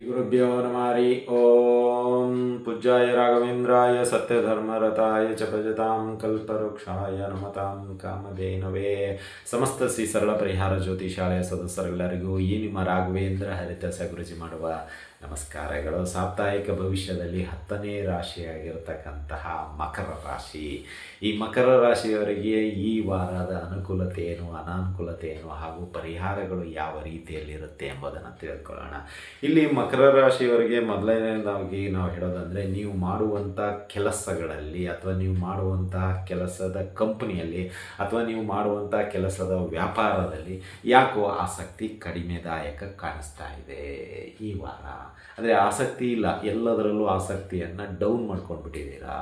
गुरुभ्यो नमः हरि ॐ पूज्याय राघवेन्द्राय सत्यधर्मरताय च भजतां ಕಲ್ಪವೃಕ್ಷಾಯ ನಮತಾಂ ಕಾಮಧೇನವೇ ಸಮಸ್ತ ಶ್ರೀ ಸರಳ ಪರಿಹಾರ ಜ್ಯೋತಿ ಶಾಲೆಯ ಸದಸ್ಯರೆಲ್ಲರಿಗೂ ಈ ನಿಮ್ಮ ರಾಘವೇಂದ್ರ ಹರಿದಾಸ ಗುರುಜಿ ಮಾಡುವ ನಮಸ್ಕಾರಗಳು. ಸಾಪ್ತಾಹಿಕ ಭವಿಷ್ಯದಲ್ಲಿ ಹತ್ತನೇ ರಾಶಿಯಾಗಿರ್ತಕ್ಕಂತಹ ಮಕರ ರಾಶಿ. ಈ ಮಕರ ರಾಶಿಯವರಿಗೆ ಈ ವಾರದ ಅನುಕೂಲತೆ ಏನು ಹಾಗೂ ಪರಿಹಾರಗಳು ಯಾವ ರೀತಿಯಲ್ಲಿರುತ್ತೆ ಎಂಬುದನ್ನು ತಿಳ್ಕೊಳ್ಳೋಣ. ಇಲ್ಲಿ ಮಕರ ರಾಶಿಯವರಿಗೆ ಮೊದಲನೇದಾಗಿ ನಾವು ಹೇಳೋದಂದರೆ, ನೀವು ಮಾಡುವಂಥ ಕೆಲಸಗಳಲ್ಲಿ ಅಥವಾ ನೀವು ಮಾಡುವಂಥ ಕೆಲಸದ ಕಂಪನಿಯಲ್ಲಿ ಅಥವಾ ನೀವು ಮಾಡುವಂಥ ಕೆಲಸದ ವ್ಯಾಪಾರದಲ್ಲಿ ಯಾಕೋ ಆಸಕ್ತಿ ಕಡಿಮೆದಾಯಕ ಕಾಣಿಸ್ತಾ ಇದೆ ಈ ವಾರ. ಅಂದರೆ ಆಸಕ್ತಿ ಇಲ್ಲ, ಎಲ್ಲದರಲ್ಲೂ ಆಸಕ್ತಿಯನ್ನು ಡೌನ್ ಮಾಡ್ಕೊಂಡ್ಬಿಟ್ಟಿದ್ದೀರಾ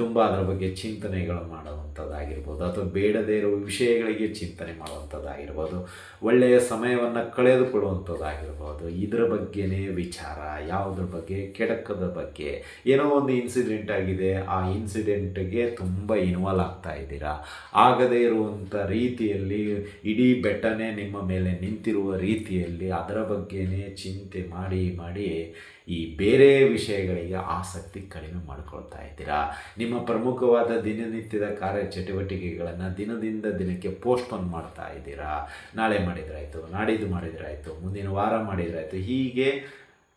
ತುಂಬ ಅದರ ಬಗ್ಗೆ ಚಿಂತನೆಗಳು ಮಾಡುವಂಥದ್ದಾಗಿರ್ಬೋದು, ಅಥವಾ ಬೇಡದೇ ಇರುವ ವಿಷಯಗಳಿಗೆ ಚಿಂತನೆ ಮಾಡುವಂಥದ್ದಾಗಿರ್ಬೋದು, ಒಳ್ಳೆಯ ಸಮಯವನ್ನು ಕಳೆದುಕೊಳ್ಳುವಂಥದ್ದಾಗಿರ್ಬೋದು, ಇದರ ಬಗ್ಗೆನೇ ವಿಚಾರ, ಯಾವುದ್ರ ಬಗ್ಗೆ, ಕೆಡಕದ ಬಗ್ಗೆ, ಏನೋ ಒಂದು ಇನ್ಸಿಡೆಂಟ್ ಆಗಿದೆ, ಆ ಇನ್ಸಿಡೆಂಟ್ಗೆ ತುಂಬ ಇನ್ವಾಲ್ವ್ ಆಗ್ತಾ ಇದ್ದೀರಾ? ಆಗದೇ ಇರುವಂಥ ರೀತಿಯಲ್ಲಿ, ಇಡೀ ಬೆಟ್ಟನೇ ನಿಮ್ಮ ಮೇಲೆ ನಿಂತಿರುವ ರೀತಿಯಲ್ಲಿ ಅದರ ಬಗ್ಗೆನೇ ಚಿಂತೆ ಮಾಡಿ ಮಾಡಿ ಈ ಬೇರೆ ವಿಷಯಗಳಿಗೆ ಆಸಕ್ತಿ ಕಡಿಮೆ ಮಾಡಿಕೊಳ್ತಾ ಇದ್ದೀರಾ? ನಿಮ್ಮ ಪ್ರಮುಖವಾದ ದಿನನಿತ್ಯದ ಕಾರ್ಯ ಚಟುವಟಿಕೆಗಳನ್ನು ದಿನದಿಂದ ದಿನಕ್ಕೆ ಪೋಸ್ಟ್ಪೋನ್ ಮಾಡ್ತಾ ಇದ್ದೀರಾ? ನಾಳೆ ಮಾಡಿದ್ರಾಯಿತು ನಾಡಿದ್ದು ಮಾಡಿದ್ರಾಯಿತು ಮುಂದಿನ ವಾರ ಮಾಡಿದ್ರಾಯಿತು ಹೀಗೆ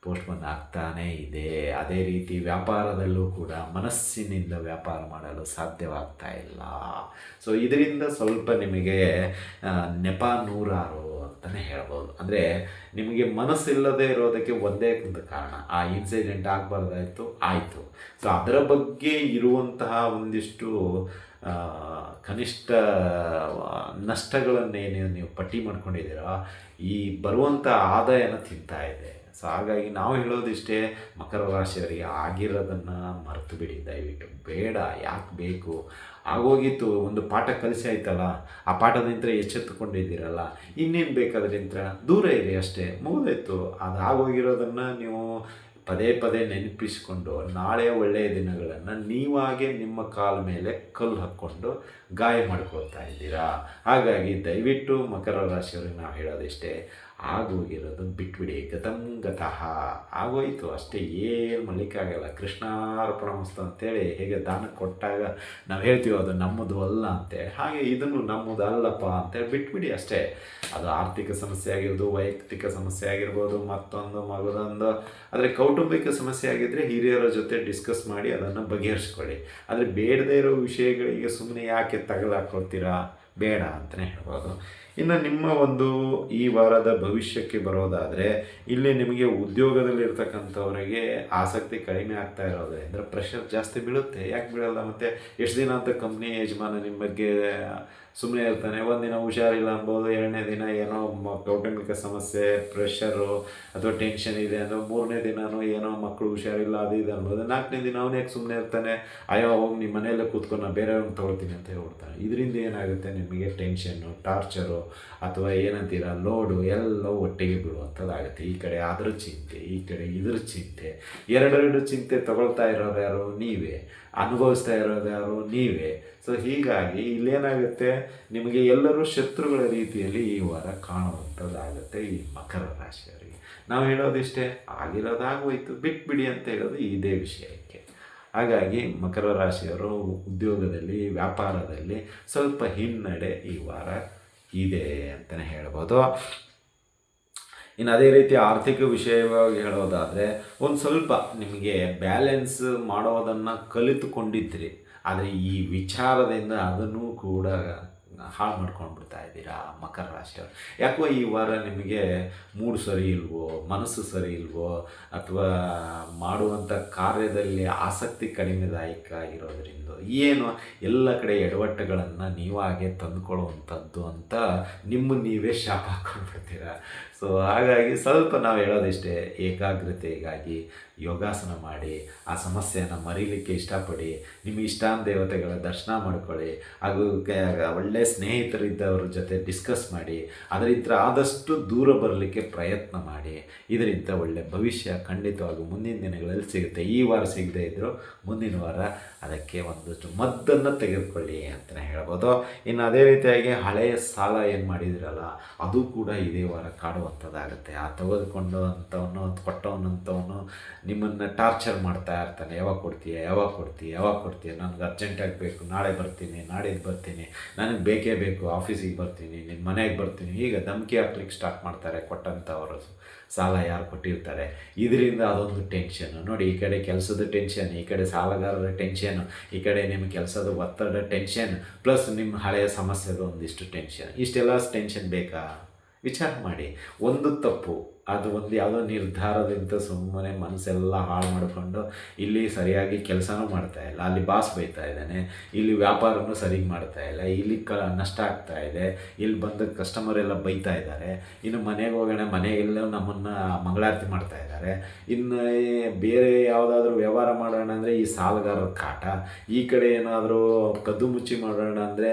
ಪೋಸ್ಟ್ಪೋನ್ ಆಗ್ತಾನೇ ಇದೆ. ಅದೇ ರೀತಿ ವ್ಯಾಪಾರದಲ್ಲೂ ಕೂಡ ಮನಸ್ಸಿನಿಂದ ವ್ಯಾಪಾರ ಮಾಡಲು ಸಾಧ್ಯವಾಗ್ತಾ ಇಲ್ಲ. ಸೊ ಇದರಿಂದ ಸ್ವಲ್ಪ ನಿಮಗೆ ನೆಪ ನೂರಾರು ಅಂತಲೇ ಹೇಳ್ಬೋದು. ಅಂದರೆ ನಿಮಗೆ ಮನಸ್ಸಿಲ್ಲದೆ ಇರೋದಕ್ಕೆ ಒಂದೇ ಒಂದು ಕಾರಣ. ಆ ಇನ್ಸಿಡೆಂಟ್ ಆಗಬಾರ್ದಾಯಿತು, ಆಯಿತು. ಸೊ ಅದರ ಬಗ್ಗೆ ಇರುವಂತಹ ಒಂದಿಷ್ಟು ಕನಿಷ್ಠ ನಷ್ಟಗಳನ್ನೇನು ನೀವು ಪಟ್ಟಿ ಮಾಡ್ಕೊಂಡಿದ್ದೀರೋ? ಈ ಬರುವಂಥ ಆದಾಯನ ತಿಂತಾ ಇದೆ. ಸೊ ಹಾಗಾಗಿ ನಾವು ಹೇಳೋದಿಷ್ಟೇ, ಮಕರ ರಾಶಿಯವರಿಗೆ ಆಗಿರೋದನ್ನು ಮರೆತು ಬಿಡಿ. ದಯವಿಟ್ಟು ಬೇಡ, ಯಾಕೆ ಬೇಕು? ಆಗೋಗಿತ್ತು, ಒಂದು ಪಾಠ ಕಲಿಸಿ ಆಯ್ತಲ್ಲ? ಆ ಪಾಠದಿಂದ ಎಚ್ಚೆತ್ತುಕೊಂಡಿದ್ದೀರಲ್ಲ? ಇನ್ನೇನು ಬೇಕಾದ್ರಿಂತ ದೂರ ಇದೆ ಅಷ್ಟೇ, ಮುಗಿದೋಯ್ತು. ಅದು ಆಗೋಗಿರೋದನ್ನು ನೀವು ಪದೇ ಪದೇ ನೆನಪಿಸಿಕೊಂಡು, ನಾಳೆ ಒಳ್ಳೆಯ ದಿನಗಳನ್ನು ನೀವಾಗೆ ನಿಮ್ಮ ಕಾಲ ಮೇಲೆ ಕಲ್ಲು ಹಾಕ್ಕೊಂಡು ಗಾಯ ಮಾಡ್ಕೊಳ್ತಾ ಇದ್ದೀರಾ? ಹಾಗಾಗಿ ದಯವಿಟ್ಟು ಮಕರ ರಾಶಿಯವ್ರಿಗೆ ನಾವು ಹೇಳೋದಿಷ್ಟೇ ಆಗೋಗಿರೋದು ಬಿಟ್ಬಿಡಿ ಗತಂ ಗತಃ ಆಗೋಯ್ತು ಅಷ್ಟೇ, ಏನು ಮಾಡಲಿಕ್ಕಾಗಲ್ಲ ಕೃಷ್ಣಾರ್ಪಣ ಮಸ್ತ ಅಂತೇಳಿ ಹೇಗೆ ದಾನ ಕೊಟ್ಟಾಗ ನಾವು ಹೇಳ್ತೀವಿ ಅದು ನಮ್ಮದು ಅಲ್ಲ ಅಂತೇಳಿ ಹಾಗೆ ಇದನ್ನು ನಮ್ಮದು ಅಲ್ಲಪ್ಪ ಅಂತೇಳಿ ಬಿಟ್ಬಿಡಿ ಅಷ್ಟೇ. ಅದು ಆರ್ಥಿಕ ಸಮಸ್ಯೆ ಆಗಿರ್ಬೋದು, ವೈಯಕ್ತಿಕ ಸಮಸ್ಯೆ ಆಗಿರ್ಬೋದು, ಮತ್ತೊಂದು ಮಗದೊಂದು, ಆದರೆ ಕೌಟುಂಬಿಕ ಸಮಸ್ಯೆ ಆಗಿದ್ದರೆ ಹಿರಿಯರ ಜೊತೆ ಡಿಸ್ಕಸ್ ಮಾಡಿ ಅದನ್ನು ಬಗೆಹರಿಸ್ಕೊಳ್ಳಿ. ಆದರೆ ಬೇಡದೇ ಇರೋ ವಿಷಯಗಳಿಗೆ ಸುಮ್ಮನೆ ಯಾಕೆ ತಗಲಾಕೊಳ್ತೀರಾ? ಬೇಡ ಅಂತಲೇ ಹೇಳ್ಬೋದು. ಇನ್ನು ನಿಮ್ಮ ಒಂದು ಈ ವಾರದ ಭವಿಷ್ಯಕ್ಕೆ ಬರೋದಾದರೆ, ಇಲ್ಲಿ ನಿಮಗೆ ಉದ್ಯೋಗದಲ್ಲಿರ್ತಕ್ಕಂಥವರಿಗೆ ಆಸಕ್ತಿ ಕಡಿಮೆ ಆಗ್ತಾ ಇರೋದ್ರಿಂದ ಪ್ರೆಷರ್ ಜಾಸ್ತಿ ಬೀಳುತ್ತೆ. ಯಾಕೆ ಬೀಳಲ್ಲ ಮತ್ತು? ಎಷ್ಟು ದಿನ ಅಂತ ಕಂಪ್ನಿ ಯಜಮಾನ ನಿಮ್ಮ ಬಗ್ಗೆ ಸುಮ್ಮನೆ ಇರ್ತಾನೆ ಒಂದಿನ ಹುಷಾರಿಲ್ಲ ಅನ್ಬೋದು ಎರಡನೇ ದಿನ ಏನೋ ಕೌಟುಂಬಿಕ ಸಮಸ್ಯೆ ಪ್ರೆಷರು ಅಥವಾ ಟೆನ್ಷನ್ ಇದೆ ಅಂದರೆ ಮೂರನೇ ದಿನವೂ ಏನೋ ಮಕ್ಕಳು ಹುಷಾರಿಲ್ಲ, ಅದು ಇದು ಅನ್ಬೋದು ನಾಲ್ಕನೇ ದಿನ ಅವನೇ ಯಾಕೆ ಸುಮ್ಮನೆ ಇರ್ತಾನೆ, ಅಯ್ಯೋ, ಹೋಗಿ ನಿಮ್ಮ ಮನೆಯಲ್ಲೇ ಕೂತ್ಕೊಂಡು ನಾನು ಬೇರೆಯವ್ರನ್ನ ತೊಗೊಳ್ತೀನಿ ಅಂತ ಹೇಳ್ಬಿಡ್ತಾನೆ. ಇದರಿಂದ ಏನಾಗುತ್ತೆ, ನಿಮಗೆ ಟೆನ್ಷನ್ನು ಟಾರ್ಚರು ಅಥವಾ ಏನಂತೀರ ಲೋಡು ಎಲ್ಲ ಒಟ್ಟಿಗೆ ಬಿಡುವಂಥದ್ದಾಗುತ್ತೆ ಈ ಕಡೆ ಅದ್ರ ಚಿಂತೆ, ಈ ಕಡೆ ಇದ್ರ ಚಿಂತೆ. ಎರಡೆರಡು ಚಿಂತೆ ತಗೊಳ್ತಾ ಇರೋರು ಯಾರು? ನೀವೇ. ಅನುಭವಿಸ್ತಾ ಇರೋದು ಯಾರು ನೀವೇ? ಸೊ ಹೀಗಾಗಿ ಇಲ್ಲೇನಾಗುತ್ತೆ? ನಿಮಗೆ ಎಲ್ಲರೂ ಶತ್ರುಗಳ ರೀತಿಯಲ್ಲಿ ಈ ವಾರ ಕಾಣುವಂಥದ್ದಾಗುತ್ತೆ ಈ ಮಕರ ರಾಶಿಯವರಿಗೆ ನಾವು ಹೇಳೋದಿಷ್ಟೇ, ಆಗಿರೋದಾಗೋಯ್ತು, ಬಿಟ್ಬಿಡಿ ಅಂತ ಹೇಳೋದು ಇದೇ ವಿಷಯಕ್ಕೆ. ಹಾಗಾಗಿ ಮಕರ ರಾಶಿಯವರು ಉದ್ಯೋಗದಲ್ಲಿ, ವ್ಯಾಪಾರದಲ್ಲಿ ಸ್ವಲ್ಪ ಹಿನ್ನಡೆ ಈ ವಾರ ಇದೆ ಅಂತಲೇ ಹೇಳ್ಬೋದು. ಇನ್ನು ಅದೇ ರೀತಿ ಆರ್ಥಿಕ ವಿಷಯವಾಗಿ ಹೇಳೋದಾದರೆ, ಒಂದು ಸ್ವಲ್ಪ ನಿಮಗೆ ಬ್ಯಾಲೆನ್ಸ್ ಮಾಡೋದನ್ನು ಕಲಿತುಕೊಂಡಿದ್ರಿ. ಆದರೆ ಈ ವಿಚಾರದಿಂದ ಅದನ್ನು ಕೂಡ ಹಾಳು ಮಾಡ್ಕೊಂಡು ಬಿಡ್ತಾ ಇದ್ದೀರಾ? ಮಕರ ರಾಶಿಯವರು. ಯಾಕೋ ಈ ವಾರ ನಿಮಗೆ ಮೂಡ್ ಸರಿ ಇಲ್ವೋ, ಮನಸ್ಸು ಸರಿ ಇಲ್ವೋ, ಅಥವಾ ಮಾಡುವಂಥ ಕಾರ್ಯದಲ್ಲಿ ಆಸಕ್ತಿ ಕಡಿಮೆದಾಯಕ ಇರೋದರಿಂದ? ಏನು ಎಲ್ಲ ಕಡೆ ಎಡವಟ್ಟುಗಳನ್ನು ನೀವಾಗೆ ತಂದುಕೊಳ್ಳುವಂಥದ್ದು ಅಂತ ನಿಮ್ಮ ನೀವೇ ಶಾಪ ಹಾಕ್ಕೊಂಡ್ಬಿಡ್ತೀರಾ ಸೊ ಹಾಗಾಗಿ ಸ್ವಲ್ಪ ನಾವು ಹೇಳೋದಿಷ್ಟೇ, ಏಕಾಗ್ರತೆಗಾಗಿ ಯೋಗಾಸನ ಮಾಡಿ, ಆ ಸಮಸ್ಯೆಯನ್ನು ಮರೀಲಿಕ್ಕೆ ಇಷ್ಟಪಡಿ, ನಿಮ್ಮ ಇಷ್ಟಾನ್ ದೇವತೆಗಳ ದರ್ಶನ ಮಾಡ್ಕೊಳ್ಳಿ, ಹಾಗೂ ಒಳ್ಳೆಯ ಸ್ನೇಹಿತರಿದ್ದವ್ರ ಜೊತೆ ಡಿಸ್ಕಸ್ ಮಾಡಿ ಅದರಿಂದ ಆದಷ್ಟು ದೂರ ಬರಲಿಕ್ಕೆ ಪ್ರಯತ್ನ ಮಾಡಿ, ಇದರಿಂದ ಒಳ್ಳೆಯ ಭವಿಷ್ಯ ಖಂಡಿತವಾಗಿ ಮುಂದಿನ ದಿನಗಳಲ್ಲಿ ಸಿಗುತ್ತೆ. ಈ ವಾರ ಸಿಗದೇ ಇದ್ದರೂ ಮುಂದಿನ ವಾರ ಅದಕ್ಕೆ ಒಂದಷ್ಟು ಮದ್ದನ್ನು ತೆಗೆದುಕೊಳ್ಳಿ ಅಂತಲೇ ಹೇಳ್ಬೋದು. ಇನ್ನು ಅದೇ ರೀತಿಯಾಗಿ ಹಳೆಯ ಸಾಲ ಏನು ಮಾಡಿದಿರಲ್ಲ, ಅದು ಕೂಡ ಇದೇ ವಾರ ಕಾಡುವಂಥದ್ದಾಗುತ್ತೆ. ಆ ತೆಗೆದುಕೊಂಡು ಅಂಥವನು ಕೊಟ್ಟವನಂತ ನಿಮ್ಮನ್ನು ಟಾರ್ಚರ್ ಮಾಡ್ತಾ ಇರ್ತಾನೆ. ಯಾವಾಗ ಕೊಡ್ತೀಯ ಯಾವಾಗ ಕೊಡ್ತೀಯ ಯಾವಾಗ ಕೊಡ್ತೀಯ, ನನಗೆ ಅರ್ಜೆಂಟಾಗಿ ಬೇಕು, ನಾಳೆ ಬರ್ತೀನಿ, ನಾಡಿದ್ದು ಬರ್ತೀನಿ, ನನಗೆ ಬೇಕೇ ಬೇಕು ಆಫೀಸಿಗೆ ಬರ್ತೀನಿ ನಿಮ್ಮ ಮನೆಗೆ ಬರ್ತೀನಿ. ಈಗ ಧಮಕಿ ಹಾಕ್ಲಿಕ್ಕೆ ಸ್ಟಾರ್ಟ್ ಮಾಡ್ತಾರೆ ಕೊಟ್ಟಂಥವರು ಸಾಲ ಯಾರು ಕೊಟ್ಟಿರ್ತಾರೆ. ಇದರಿಂದ ಅದೊಂದು ಟೆನ್ಷನ್ ನೋಡಿ, ಈ ಕಡೆ ಕೆಲಸದ ಟೆನ್ಷನ್ ಈ ಕಡೆ ಸಾಲಗಾರರ ಟೆನ್ಷನ್ ಈ ಕಡೆ ನಿಮ್ಮ ಕೆಲಸದ ಒತ್ತಡ ಟೆನ್ಷನ್ ಪ್ಲಸ್ ನಿಮ್ಮ ಹಳೆಯ ಸಮಸ್ಯೆದು ಒಂದಿಷ್ಟು ಟೆನ್ಷನ್ ಇಷ್ಟೆಲ್ಲ ಟೆನ್ಷನ್ ಬೇಕಾ? ವಿಚಾರ ಮಾಡಿ. ಒಂದು ತಪ್ಪು. ಅದು ಒಂದು ಯಾವುದೋ ನಿರ್ಧಾರದಿಂದ ಸುಮ್ಮನೆ ಮನಸ್ಸೆಲ್ಲ ಹಾಳು ಮಾಡಿಕೊಂಡು ಇಲ್ಲಿ ಸರಿಯಾಗಿ ಕೆಲಸನೂ ಮಾಡ್ತಾ ಇಲ್ಲ, ಅಲ್ಲಿ ಬಾಸ್ ಬೈತಾ ಇದ್ದಾನೆ, ಇಲ್ಲಿ ವ್ಯಾಪಾರನೂ ಸರಿಗೆ ಮಾಡ್ತಾ ಇಲ್ಲ, ಇಲ್ಲಿ ಕ ನಷ್ಟ ಆಗ್ತಾ ಇದೆ, ಇಲ್ಲಿ ಬಂದ ಕಸ್ಟಮರ್ ಎಲ್ಲ ಬೈತಾ ಇದ್ದಾರೆ, ಇನ್ನು ಮನೆಗೆ ಹೋಗೋಣ ಮನೆಗೆಲ್ಲ ನಮ್ಮನ್ನು ಮಂಗಳಾರತಿ ಮಾಡ್ತಾ ಇದ್ದಾರೆ, ಇನ್ನು ಬೇರೆ ಯಾವುದಾದ್ರೂ ವ್ಯವಹಾರ ಮಾಡೋಣ ಅಂದರೆ ಈ ಸಾಲಗಾರರ ಕಾಟ, ಈ ಕಡೆ ಏನಾದರೂ ಕದ್ದು ಮುಚ್ಚಿ ಮಾಡೋಣ ಅಂದರೆ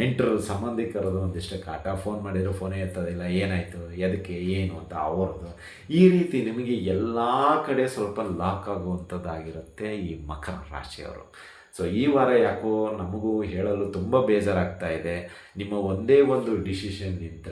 ನೆಂಟರು ಸಂಬಂಧಿಕರದು ಒಂದಿಷ್ಟು ಕಾಟ ಫೋನ್ ಮಾಡಿದ್ರು ಫೋನೇ ಎತ್ತೋದಿಲ್ಲ, ಏನಾಯಿತು, ಎದಕ್ಕೆ, ಏನು ಅಂತ. ಅವ್ರದ್ದು ಈ ರೀತಿ ನಿಮಗೆ ಎಲ್ಲ ಕಡೆ ಸ್ವಲ್ಪ ಲಾಕ್ ಆಗುವಂಥದ್ದಾಗಿರುತ್ತೆ ಈ ಮಕರ ರಾಶಿಯವರು. ಸೊ ಈ ವಾರ ಯಾಕೋ ನಮಗೂ ಹೇಳಲು ತುಂಬ ಬೇಜಾರಾಗ್ತಾ ಇದೆ. ನಿಮ್ಮ ಒಂದೇ ಒಂದು ಡಿಸಿಷನ್ ಡಿಸಿಷನ್ನಿಂದ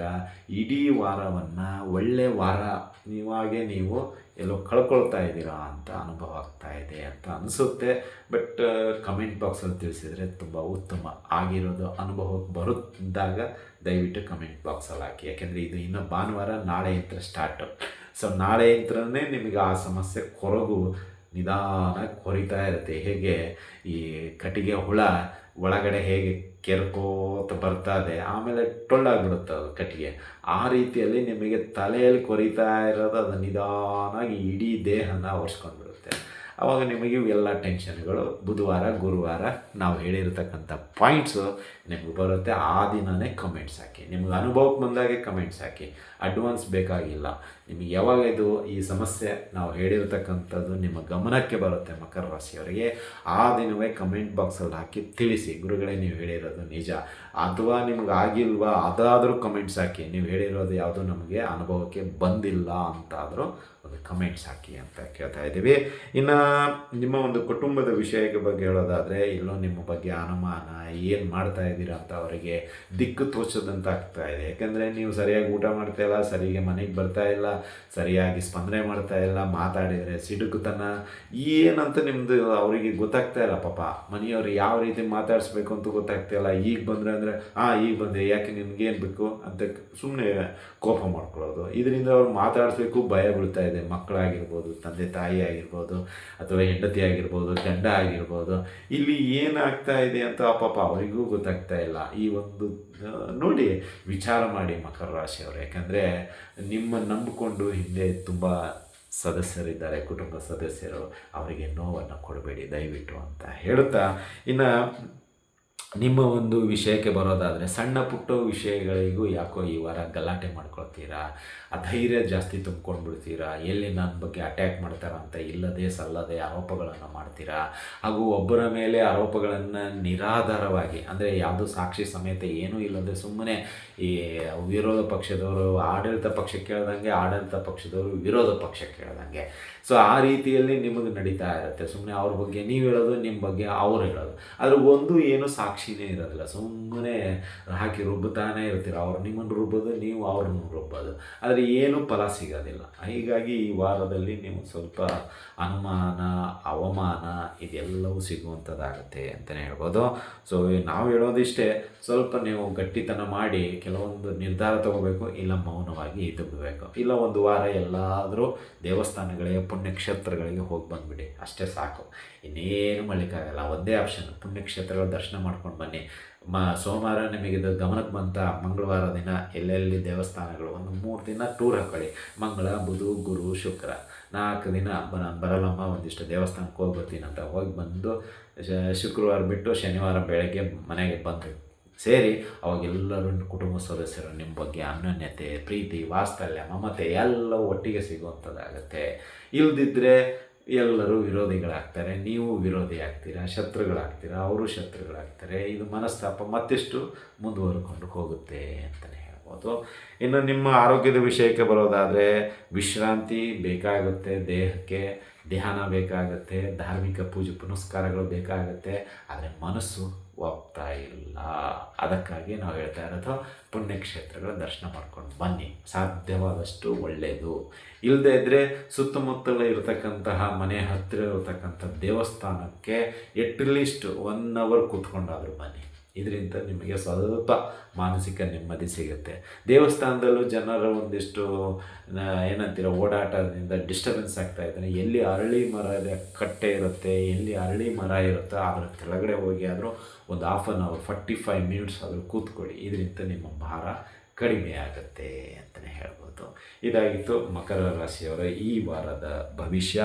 ಇಡೀ ವಾರವನ್ನು ಒಳ್ಳೆ ವಾರ ನೀವಾಗೆ ನೀವು ಎಲ್ಲೋ ಕಳ್ಕೊಳ್ತಾ ಇದ್ದೀರಾ ಅಂತ ಅನುಭವ ಆಗ್ತಾ ಇದೆ ಅಂತ ಅನಿಸುತ್ತೆ. ಬಟ್ ಕಮೆಂಟ್ ಬಾಕ್ಸಲ್ಲಿ ತಿಳಿಸಿದರೆ ತುಂಬ ಉತ್ತಮ ಆಗಿರೋದು ಅನುಭವಕ್ಕೆ ಬರುತ್ತಿದ್ದಾಗ ದಯವಿಟ್ಟು ಕಮೆಂಟ್ ಬಾಕ್ಸಲ್ಲಿ ಹಾಕಿ. ಯಾಕೆಂದರೆ ಇದು ಇನ್ನು ಭಾನುವಾರ ನಾಳೆಯಿಂದ ಸ್ಟಾರ್ಟು ಸೊ ನಾಳೆಯಿಂದನೇ ನಿಮಗೆ ಆ ಸಮಸ್ಯೆ ಕೊರಗು ನಿಧಾನ ಕೊರಿತಾ ಇರುತ್ತೆ. ಹೇಗೆ ಈ ಕಟ್ಟಿಗೆ ಹುಳ ಒಳಗಡೆ ಹೇಗೆ ಕೆರ್ಕೋತ ಬರ್ತಾ ಇದೆ, ಆಮೇಲೆ ಟೊಳ್ಳಾಗ್ಬಿಡುತ್ತೆ ಅದು ಕಟ್ಟಿಗೆ. ಆ ರೀತಿಯಲ್ಲಿ ನಿಮಗೆ ತಲೆಯಲ್ಲಿ ಕೊರಿತಾ ಇರೋದು, ಅದು ನಿಧಾನಾಗಿ ಇಡೀ ದೇಹನ ಒರೆಸ್ಕೊಂಡ್ಬಿಡುತ್ತೆ. ಆವಾಗ ನಿಮಗೆ ಇವೆಲ್ಲ ಟೆನ್ಷನ್ಗಳು ಬುಧವಾರ, ಗುರುವಾರ ನಾವು ಹೇಳಿರ್ತಕ್ಕಂಥ ಪಾಯಿಂಟ್ಸು ನಿಮಗೆ ಬರುತ್ತೆ ಆ ದಿನವೇ ಕಮೆಂಟ್ಸ್ ಹಾಕಿ. ನಿಮ್ಗೆ ಅನುಭವಕ್ಕೆ ಬಂದಾಗೆ ಕಮೆಂಟ್ಸ್ ಹಾಕಿ. ಅಡ್ವಾನ್ಸ್ ಬೇಕಾಗಿಲ್ಲ. ನಿಮಗೆ ಯಾವಾಗ ಇದು ಈ ಸಮಸ್ಯೆ ನಾವು ಹೇಳಿರ್ತಕ್ಕಂಥದ್ದು ನಿಮ್ಮ ಗಮನಕ್ಕೆ ಬರುತ್ತೆ ಮಕರ ರಾಶಿಯವರಿಗೆ. ಆ ದಿನವೇ ಕಮೆಂಟ್ ಬಾಕ್ಸಲ್ಲಿ ಹಾಕಿ ತಿಳಿಸಿ. ಗುರುಗಳೇ, ನೀವು ಹೇಳಿರೋದು ನಿಜ. ಅಥವಾ ನಿಮ್ಗೆ ಆಗಿಲ್ವಾ, ಅದಾದರೂ ಕಮೆಂಟ್ಸ್ ಹಾಕಿ. ನೀವು ಹೇಳಿರೋದು ಯಾವುದೂ ನಮಗೆ ಅನುಭವಕ್ಕೆ ಬಂದಿಲ್ಲ ಅಂತಾದರೂ ಕಮೆಂಟ್ಸ್ ಹಾಕಿ ಅಂತ ಕೇಳ್ತಾ ಇದ್ದೀವಿ. ಇನ್ನು ನಿಮ್ಮ ಒಂದು ಕುಟುಂಬದ ವಿಷಯಕ್ಕೆ ಬಗ್ಗೆ ಹೇಳೋದಾದರೆ, ಇಲ್ಲೋ ನಿಮ್ಮ ಬಗ್ಗೆ ಅನುಮಾನ, ಏನು ಮಾಡ್ತಾ ಇದ್ದೀರಾ ಅಂತ ಅವರಿಗೆ ದಿಕ್ಕು ತೋಚದಂತ ಆಗ್ತಾ ಇದೆ. ಯಾಕಂದರೆ ನೀವು ಸರಿಯಾಗಿ ಊಟ ಮಾಡ್ತಾ ಇಲ್ಲ, ಸರಿಯಾಗಿ ಮನೆಗೆ ಬರ್ತಾ ಇಲ್ಲ, ಸರಿಯಾಗಿ ಸ್ಪಂದನೆ ಮಾಡ್ತಾ ಇಲ್ಲ, ಮಾತಾಡಿದರೆ ಸಿಡುಕುತನ, ಏನಂತ ನಿಮ್ಮದು ಅವರಿಗೆ ಗೊತ್ತಾಗ್ತಾ ಇಲ್ಲ ಪಾಪ. ಮನೆಯವರು ಯಾವ ರೀತಿ ಮಾತಾಡಿಸ್ಬೇಕು ಅಂತ ಗೊತ್ತಾಗ್ತಾ ಇಲ್ಲ. ಈಗ ಬಂದರೆ ಅಂದರೆ ಹಾಂ ಈಗ ಬಂದೆ, ಯಾಕೆ ನಿಮ್ಗೇನು ಬೇಕು? ಅಂತ ಸುಮ್ಮನೆ ಕೋಪ ಮಾಡ್ಕೊಳ್ಳೋದು. ಇದರಿಂದ ಅವ್ರು ಮಾತಾಡಿಸ್ಬೇಕು, ಭಯ ಬೀಳ್ತಾ ಇದೆ. ಮಕ್ಕಳಾಗಿರ್ಬೋದು, ತಂದೆ ತಾಯಿ ಆಗಿರ್ಬೋದು, ಅಥವಾ ಹೆಂಡತಿ ಆಗಿರ್ಬೋದು, ಗಂಡ ಆಗಿರ್ಬೋದು, ಇಲ್ಲಿ ಏನಾಗ್ತಾ ಇದೆ ಅಂತ ಪಾಪ ಅವರಿಗೂ ಗೊತ್ತಾಗ್ತಾ ಇಲ್ಲ. ಈ ಒಂದು ನೋಡಿ, ವಿಚಾರ ಮಾಡಿ ಮಕರ ರಾಶಿಯವರು. ಯಾಕಂದರೆ ನಿಮ್ಮ ನಂಬಿಕೊಂಡು ಹಿಂದೆ ತುಂಬ ಸದಸ್ಯರಿದ್ದಾರೆ, ಕುಟುಂಬ ಸದಸ್ಯರು. ಅವರಿಗೆ ನೋವನ್ನು ಕೊಡಬೇಡಿ, ದಯವಿಟ್ಟು ಅಂತ ಹೇಳುತ್ತಾ, ಇನ್ನು ನಿಮ್ಮ ಒಂದು ವಿಷಯಕ್ಕೆ ಬರೋದಾದರೆ ಸಣ್ಣ ಪುಟ್ಟ ವಿಷಯಗಳಿಗೂ ಯಾಕೋ ಈ ವಾರ ಗಲಾಟೆ ಮಾಡ್ಕೊಳ್ತೀರಾ? ಧೈರ್ಯ ಜಾಸ್ತಿ ತುಂಬ್ಕೊಂಡು ಬಿಡ್ತೀರಾ ಎಲ್ಲಿ ನನ್ನ ಬಗ್ಗೆ ಅಟ್ಯಾಕ್ ಮಾಡ್ತಾರಂತ ಇಲ್ಲದೆ ಸಲ್ಲದೆ ಆರೋಪಗಳನ್ನು ಮಾಡ್ತೀರಾ? ಹಾಗೂ ಒಬ್ಬರ ಮೇಲೆ ಆರೋಪಗಳನ್ನು ನಿರಾಧಾರವಾಗಿ, ಅಂದರೆ ಯಾವುದು ಸಾಕ್ಷಿ ಸಮೇತ ಏನೂ ಇಲ್ಲದೆ ಸುಮ್ಮನೆ ಈ ವಿರೋಧ ಪಕ್ಷದವರು, ಆಡಳಿತ ಪಕ್ಷ ಕೇಳ್ದಂಗೆ ಆಡಳಿತ ಪಕ್ಷದವರು ವಿರೋಧ ಪಕ್ಷ ಕೇಳ್ದಂಗೆ. ಸೊ ಆ ರೀತಿಯಲ್ಲಿ ನಿಮಗೆ ನಡೀತಾ ಇರುತ್ತೆ. ಸುಮ್ಮನೆ ಅವ್ರ ಬಗ್ಗೆ ನೀವು ಹೇಳೋದು ನಿಮ್ಮ ಬಗ್ಗೆ ಅವ್ರು ಹೇಳೋದು. ಆದರೆ ಒಂದು ಏನು ಸಾಕ್ಷಿನೇ ಇರೋದಿಲ್ಲ. ಸುಮ್ಮನೆ ಹಾಕಿ ರುಬ್ಬುತ್ತಾನೆ ಇರ್ತೀರ. ಅವ್ರು ನಿಮ್ಮನ್ನು ರುಬ್ಬೋದು, ನೀವು ಅವ್ರನ್ನ ರುಬ್ಬೋದು. ಆದರೆ ಏನೂ ಫಲ ಸಿಗೋದಿಲ್ಲ. ಹೀಗಾಗಿ ಈ ವಾರದಲ್ಲಿ ನೀವು ಸ್ವಲ್ಪ ಅನುಮಾನ, ಅವಮಾನ ಇದೆಲ್ಲವೂ ಸಿಗುವಂಥದ್ದಾಗುತ್ತೆ ಅಂತಲೇ ಹೇಳ್ಬೋದು. ಸೊ ನಾವು ಹೇಳೋದಿಷ್ಟೇ, ಸ್ವಲ್ಪ ನೀವು ಗಟ್ಟಿತನ ಮಾಡಿ ಕೆಲವೊಂದು ನಿರ್ಧಾರ ತಗೋಬೇಕು, ಇಲ್ಲ ಮೌನವಾಗಿ ಇದ್ದುಬಿಡಬೇಕು. ಇಲ್ಲ ಒಂದು ವಾರ ಎಲ್ಲಾದರೂ ದೇವಸ್ಥಾನಗಳಿಗೆ ಪುಣ್ಯಕ್ಷೇತ್ರಗಳಿಗೆ ಹೋಗಿ ಬಂದುಬಿಡಿ. ಅಷ್ಟೇ ಸಾಕು. ಇನ್ನೇನು ಮಾಡಲಿಕ್ಕಾಗಲ್ಲ. ಒಂದೇ ಆಪ್ಷನ್ ಪುಣ್ಯಕ್ಷೇತ್ರಗಳ ದರ್ಶನ ಮಾಡ್ಕೊಂಡು ಬನ್ನಿ. ಮ, ಸೋಮವಾರ ನಿಮಗೆ ಇದು ಗಮನಕ್ಕೆ ಬಂತ, ಮಂಗಳವಾರ ದಿನ ಎಲ್ಲೆಲ್ಲಿ ದೇವಸ್ಥಾನಗಳು? ಒಂದು ಮೂರು ದಿನ ಟೂರ್ ಹಾಕೊಳ್ಳಿ. ಮಂಗಳ, ಬುಧ, ಗುರು, ಶುಕ್ರ. ನಾಲ್ಕು ದಿನ ಬ, ನಾನು ಬರಲ್ಲಮ್ಮ, ಒಂದಿಷ್ಟು ದೇವಸ್ಥಾನಕ್ಕೆ ಹೋಗಿ ಅಂತ ಹೋಗಿ ಬಂದು ಶುಕ್ರವಾರ ಬಿಟ್ಟು ಶನಿವಾರ ಬೆಳಗ್ಗೆ ಮನೆಗೆ ಬಂದು ಸೇರಿ ಅವಾಗೆಲ್ಲರೂ ಕುಟುಂಬ ಸದಸ್ಯರು ನಿಮ್ಮ ಬಗ್ಗೆ ಅನ್ಯೋನ್ಯತೆ, ಪ್ರೀತಿ, ವಾತ್ಸಲ್ಯ, ಮಮತೆ ಎಲ್ಲವೂ ಒಟ್ಟಿಗೆ ಸಿಗುವಂಥದ್ದಾಗತ್ತೆ. ಇಲ್ದಿದ್ದರೆ ಎಲ್ಲರೂ ವಿರೋಧಿಗಳಾಗ್ತಾರೆ ನೀವು ವಿರೋಧಿ ಆಗ್ತೀರಾ ಶತ್ರುಗಳಾಗ್ತೀರಾ ಅವರು ಶತ್ರುಗಳಾಗ್ತಾರೆ ಇದು ಮನಸ್ತಾಪ ಮತ್ತಿಷ್ಟು ಮುಂದುವರ್ಕೊಂಡು ಹೋಗುತ್ತೆ ಅಂತಲೇ ಹೇಳ್ಬೋದು ಇನ್ನು ನಿಮ್ಮ ಆರೋಗ್ಯದ ವಿಷಯಕ್ಕೆ ಬರೋದಾದರೆ ವಿಶ್ರಾಂತಿ ಬೇಕಾಗುತ್ತೆ, ದೇಹಕ್ಕೆ ಧ್ಯಾನ ಬೇಕಾಗುತ್ತೆ, ಧಾರ್ಮಿಕ ಪೂಜೆ ಪುನಸ್ಕಾರಗಳು ಬೇಕಾಗುತ್ತೆ, ಆದರೆ ಮನಸ್ಸು ಹೋಗ್ತಾ ಇಲ್ಲ. ಅದಕ್ಕಾಗಿ ನಾವು ಹೇಳ್ತಾ ಇರೋದು ಪುಣ್ಯಕ್ಷೇತ್ರಗಳ ದರ್ಶನ ಮಾಡ್ಕೊಂಡು ಬನ್ನಿ. ಸಾಧ್ಯವಾದಷ್ಟು ಒಳ್ಳೆಯದು ಇಲ್ಲದೇ ಇದ್ದರೆ ಸುತ್ತಮುತ್ತಲ ಇರತಕ್ಕಂತಹ ಮನೆ ಹತ್ತಿರ ಇರತಕ್ಕಂಥ ದೇವಸ್ಥಾನಕ್ಕೆ ಎಟ್ ಲೀಸ್ಟ್ ಒನ್ ಅವರ್ ಕೂತ್ಕೊಂಡಾದರೂ ಬನ್ನಿ. ಇದರಿಂದ ನಿಮಗೆ ಸ್ವಲ್ಪ ಮಾನಸಿಕ ನೆಮ್ಮದಿ ಸಿಗುತ್ತೆ. ದೇವಸ್ಥಾನದಲ್ಲೂ ಜನರ ಒಂದಿಷ್ಟು ಏನಂತೀರ, ಓಡಾಟದಿಂದ ಡಿಸ್ಟರ್ಬೆನ್ಸ್ ಆಗ್ತಾ ಇದ್ದಾರೆ ಎಲ್ಲಿ ಅರಳಿ ಮರ ಕಟ್ಟೆ ಇರುತ್ತೆ, ಎಲ್ಲಿ ಅರಳಿ ಮರ ಇರುತ್ತೋ ಅದರ ಕೆಳಗಡೆ ಹೋಗಿ ಆದರೂ ಒಂದು half an hour forty five minutes ಆದರೂ ಕೂತ್ಕೊಳ್ಳಿ. ಇದರಿಂದ ನಿಮ್ಮ ಭಾರ ಕಡಿಮೆ ಆಗುತ್ತೆ ಅಂತಲೇ ಹೇಳ್ಬೋದು. ಇದಾಗಿತ್ತು ಮಕರ ರಾಶಿಯವರ ಈ ವಾರದ ಭವಿಷ್ಯ.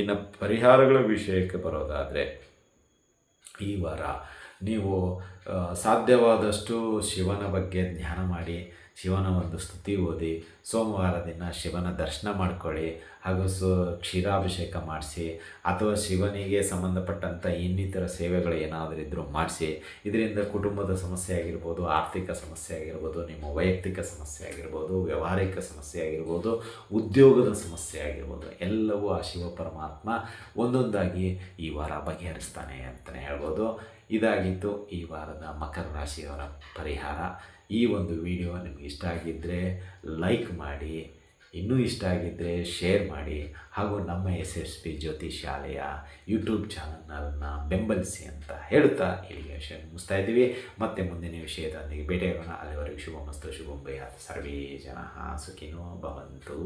ಇನ್ನು ಪರಿಹಾರಗಳ ವಿಷಯಕ್ಕೆ ಬರೋದಾದರೆ ಈ ವಾರ ನೀವು ಸಾಧ್ಯವಾದಷ್ಟು ಶಿವನ ಬಗ್ಗೆ ಧ್ಯಾನ ಮಾಡಿ, ಶಿವನ ಒಂದು ಸ್ತುತಿ ಓದಿ, ಸೋಮವಾರ ದಿನ ಶಿವನ ದರ್ಶನ ಮಾಡ್ಕೊಳ್ಳಿ, ಹಾಗೂ ಸು, ಕ್ಷೀರಾಭಿಷೇಕ ಮಾಡಿಸಿ, ಅಥವಾ ಶಿವನಿಗೆ ಸಂಬಂಧಪಟ್ಟಂಥ ಇನ್ನಿತರ ಸೇವೆಗಳು ಏನಾದರೂ ಇದ್ದರೂ ಮಾಡಿಸಿ. ಇದರಿಂದ ಕುಟುಂಬದ ಸಮಸ್ಯೆ ಆಗಿರ್ಬೋದು, ಆರ್ಥಿಕ ಸಮಸ್ಯೆ ಆಗಿರ್ಬೋದು, ನಿಮ್ಮ ವೈಯಕ್ತಿಕ ಸಮಸ್ಯೆ ಆಗಿರ್ಬೋದು, ವ್ಯವಹಾರಿಕ ಸಮಸ್ಯೆ ಆಗಿರ್ಬೋದು, ಉದ್ಯೋಗದ ಸಮಸ್ಯೆ ಆಗಿರ್ಬೋದು, ಎಲ್ಲವೂ ಆ ಶಿವ ಪರಮಾತ್ಮ ಒಂದೊಂದಾಗಿ ಈ ವಾರ ಬಗೆಹರಿಸ್ತಾನೆ ಅಂತಲೇ ಹೇಳ್ಬೋದು. ಇದಾಗಿತ್ತು ಈ ವಾರದ ಮಕರ ರಾಶಿಯವರ ಪರಿಹಾರ. ಈ ಒಂದು ವಿಡಿಯೋ ನಿಮಗೆ ಇಷ್ಟ ಆಗಿದ್ದರೆ ಲೈಕ್ ಮಾಡಿ, ಇನ್ನೂ ಇಷ್ಟ ಆಗಿದ್ದರೆ ಶೇರ್ ಮಾಡಿ, ಹಾಗೂ ನಮ್ಮ ಎಸ್ ಎಸ್ ಪಿ ಜ್ಯೋತಿ ಶಾಲೆಯ ಯೂಟ್ಯೂಬ್ ಚಾನಲ್ನ ಬೆಂಬಲಿಸಿ ಅಂತ ಹೇಳ್ತಾ ಇಲ್ಲಿಗೆ ವಿಷಯ ಮುಗಿಸ್ತಾ ಇದ್ದೀವಿ. ಮತ್ತೆ ಮುಂದಿನ ವಿಷಯದೊಂದಿಗೆ ಭೇಟಿಯಾಗೋಣ. ಅಲ್ಲಿವರೆಗೂ ಶುಭಮಸ್ತು ಶುಭಂ ಭಯ ಸರ್ವೇ ಜನ ಸುಖಿನೋ ಭವಂತು.